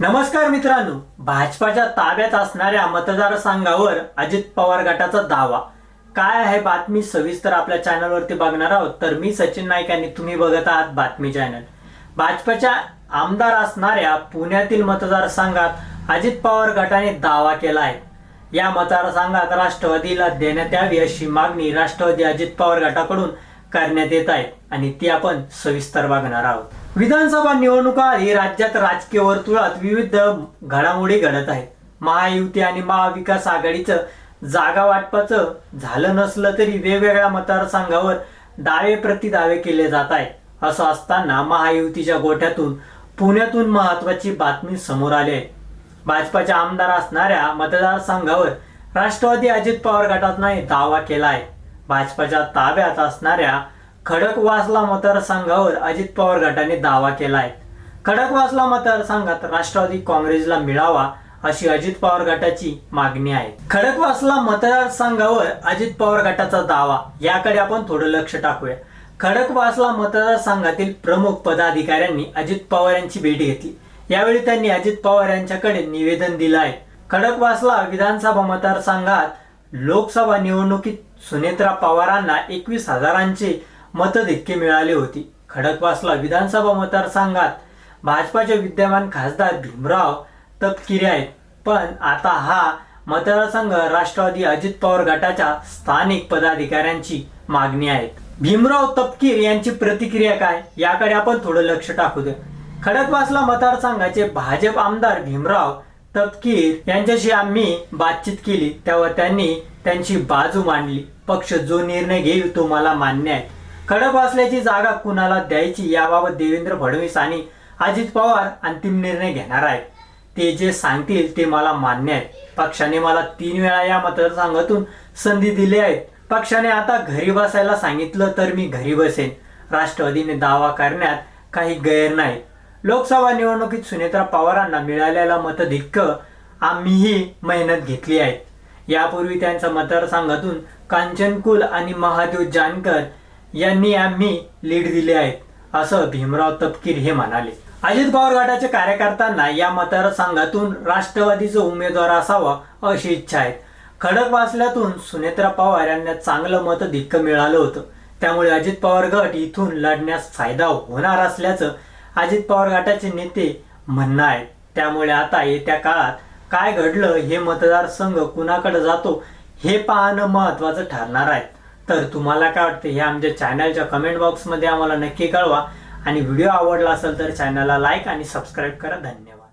नमस्कार मित्रांनो भाजपाच्या ताब्यात असणाऱ्या मतदारसंघावर अजित पवार गटाचा दावा. काय आहे बातमी? सविस्तर आपल्या चॅनलवरती बघणार आहोत. तर मी सचिन नाईक आणि तुम्ही बघत आहात बातमी चॅनल. भाजपाच्या आमदार असणाऱ्या पुण्यातील मतदारसंघात अजित पवार गटाने दावा केला आहे. या मतदारसंघात राष्ट्रवादीला देण्यात यावी अशी मागणी राष्ट्रवादी अजित पवार गटाकडून करण्यात येत आहे आणि ती आपण सविस्तर बघणार आहोत. विधानसभा निवडणुका ही राज्यात राजकीय वर्तुळात विविध घडामोडी घडत आहेत. महायुती आणि महाविकास आघाडीचं जागा वाटपाचं झालं नसलं तरी वेगवेगळ्या मतदारसंघावर दावे प्रतिदावे केले जात आहेत. असं असताना महायुतीच्या गोठ्यातून पुण्यातून महत्वाची बातमी समोर आली आहे. भाजपाच्या आमदार असणाऱ्या मतदारसंघावर राष्ट्रवादी अजित पवार गटात नाही दावा केला आहे. भाजपाच्या ताब्यात असणाऱ्या खडकवासला मतदारसंघावर अजित पवार गटाने दावा केला आहे खडकवासला मतदारसंघात राष्ट्रवादी काँग्रेसला मिळावा अशी अजित पवार गटाची मागणी आहे. खडकवासला मतदारसंघावर अजित पवार गटाचा दावा याकडे आपण थोडं लक्ष टाकूया. खडकवासला मतदारसंघातील प्रमुख पदाधिकाऱ्यांनी अजित पवार यांची भेट घेतली. यावेळी त्यांनी अजित पवार यांच्याकडे निवेदन दिलं आहे. खडकवासला विधानसभा मतदारसंघात लोकसभा निवडणुकीत सुनेत्रा पवारांना एकवीस हजारांचे मतधिक्के मिळाले होते. खडकवासला विधानसभा मतदारसंघात भाजपाचे विद्यमान खासदार भीमराव तपकिरे आहेत. पण आता हा मतदारसंघ राष्ट्रवादी अजित पवार गटाच्या स्थानिक पदाधिकाऱ्यांची मागणी आहे. भीमराव तपकीर यांची प्रतिक्रिया काय? याकडे आपण थोडं लक्ष टाकू दे खडकवासला मतदारसंघाचे भाजप आमदार भीमराव तपकीर यांच्याशी आम्ही बातचीत केली तेव्हा त्यांनी त्यांची बाजू मांडली. पक्ष जो निर्णय घेईल तो मला मान्य आहे. खडकवासल्याची जागा कुणाला द्यायची याबाबत देवेंद्र फडणवीस आणि अजित पवार अंतिम निर्णय घेणार आहेत. ते जे सांगतील ते मला मान्य आहे. पक्षाने मला तीन वेळा या मतदारसंघातून संधी दिली आहे पक्षाने आता घरी बसायला सांगितलं तर मी घरी बसेन. राष्ट्रवादीने दावा करण्यात काही गैर नाही. लोकसभा निवडणुकीत सुनेत्रा पवारांना मिळालेला मतधिक्क आम्हीही मेहनत घेतली आहे. यापूर्वी त्यांच्या मतदारसंघातून कांचनकुल आणि महादेव जानकर यांनी आम्ही लीड दिले आहेत असं भीमराव तपकीर हे म्हणाले. अजित पवार गटाच्या कार्यकर्त्यांना या मतदारसंघातून राष्ट्रवादीचा उमेदवार असावा अशी इच्छा आहे. खडकवासल्यातून सुनेत्रा पवार यांना चांगलं मतधिक्क मिळालं होतं. त्यामुळे अजित पवार गट इथून लढण्यास फायदा होणार असल्याचं अजित पवार गटाचे नेते म्हणणं आहे. त्यामुळे आता येत्या काळात काय घडलं हे मतदारसंघ कुणाकडे जातो हे पाहणं महत्वाचं ठरणार आहे. तर तुम्हाला काय वाटतं हे आमच्या चॅनलच्या कमेंट बॉक्समध्ये आम्हाला नक्की कळवा. आणि व्हिडिओ आवडला असेल तर चॅनलला लाईक आणि सबस्क्राईब करा. धन्यवाद.